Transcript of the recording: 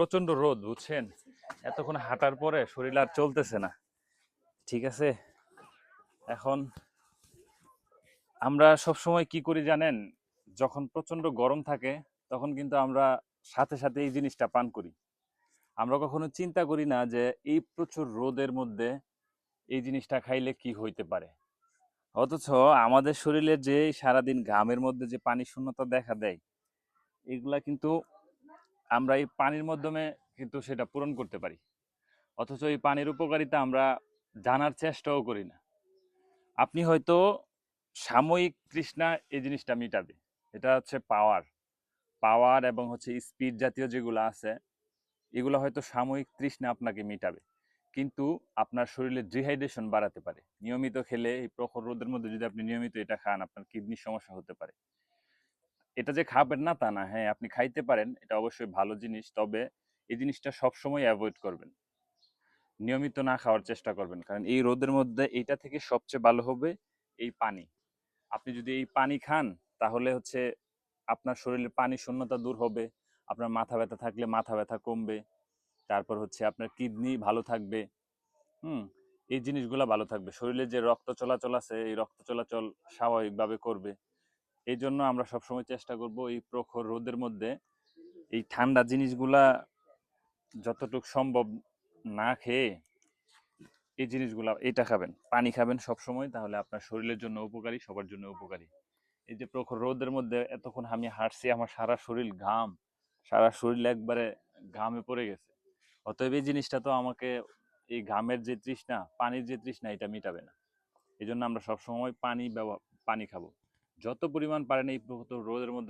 প্রচণ্ড রোদ, বুঝছেন? এতক্ষণ হাঁটার পরে শরীর আর চলতেছে না। ঠিক আছে? এখন আমরা সব সময় কি করি জানেন? যখন প্রচণ্ড গরম থাকে, তখন কিন্তু আমরা সাথে সাথে এই জিনিসটা পান করি। আমরা কখনো চিন্তা করি না যে এই প্রচুর রোদের মধ্যে এই জিনিসটা খাইলে কি হইতে পারে। অথচ আমাদের শরীরে যে সারাদিন ঘামের মধ্যে যে পানি শূন্যতা দেখা দেয়, এগুলা কিন্তু আমরা এই পানির মাধ্যমে কিন্তু সেটা পূরণ করতে পারি। অথচ এই পানির উপকারিতা আমরা জানার চেষ্টাও করি না। আপনি হয়তো সাময়িক তৃষ্ণা এই জিনিসটা মিটাবে। এটা হচ্ছে পাওয়ার। পাওয়ার এবং হচ্ছে স্পিড জাতীয় যেগুলো আছে, এগুলো হয়তো সাময়িক তৃষ্ণা আপনাকে মিটাবে। কিন্তু আপনার শরীরে ডিহাইড্রেশন বাড়াতে পারে। নিয়মিত খেলে এই প্রখর রোদের মধ্যে যদি আপনি নিয়মিত এটা খান, আপনার কিডনির সমস্যা হতে পারে। এটা যে খাবেন না, তা না। হ্যাঁ আপনি খাইতে পারেন, এটা অবশ্যই ভালো জিনিস। তবে এই জিনিসটা সবসময় অ্যাভয়েড করবেন। নিয়মিত না খাওয়ার চেষ্টা করবেন। কারণ এই রোদের মধ্যে এইটা থেকে সবচেয়ে ভালো হবে এই পানি। আপনি যদি এই পানি খান, তাহলে হচ্ছে আপনার শরীরে পানি শূন্যতা দূর হবে। আপনার মাথা ব্যথা থাকলে মাথা ব্যথা কমবে। তারপর হচ্ছে আপনার কিডনি ভালো থাকবে। হুম? এই জিনিসগুলো ভালো থাকবে। শরীরে যে রক্ত চলাচল আছে, এই রক্ত চলাচল স্বাভাবিকভাবে করবে। এই জন্য আমরা সবসময় চেষ্টা করব এই প্রখর রোদের মধ্যে এই ঠান্ডা জিনিসগুলা যতটুকু সম্ভব না খেয়ে এই জিনিসগুলা, এটা খাবেন। পানি খাবেন সব সময় তাহলে আপনার শরীরের জন্য উপকারী, সবার জন্য উপকারী। এই যে প্রখর রোদের মধ্যে এতক্ষণ আমি হাঁটছি, আমার সারা শরীর ঘাম, সারা শরীর একবারে ঘামে পড়ে গেছে। অতএব এই জিনিসটা তো আমাকে এই ঘামের যে তৃষ্ণা, পানির যে তৃষ্ণা, এটা মিটাবে না। এই জন্য আমরা সবসময় পানি ব্যবহার পানি খাব। যত পরিমাণ পারেন এই রোদের মধ্যে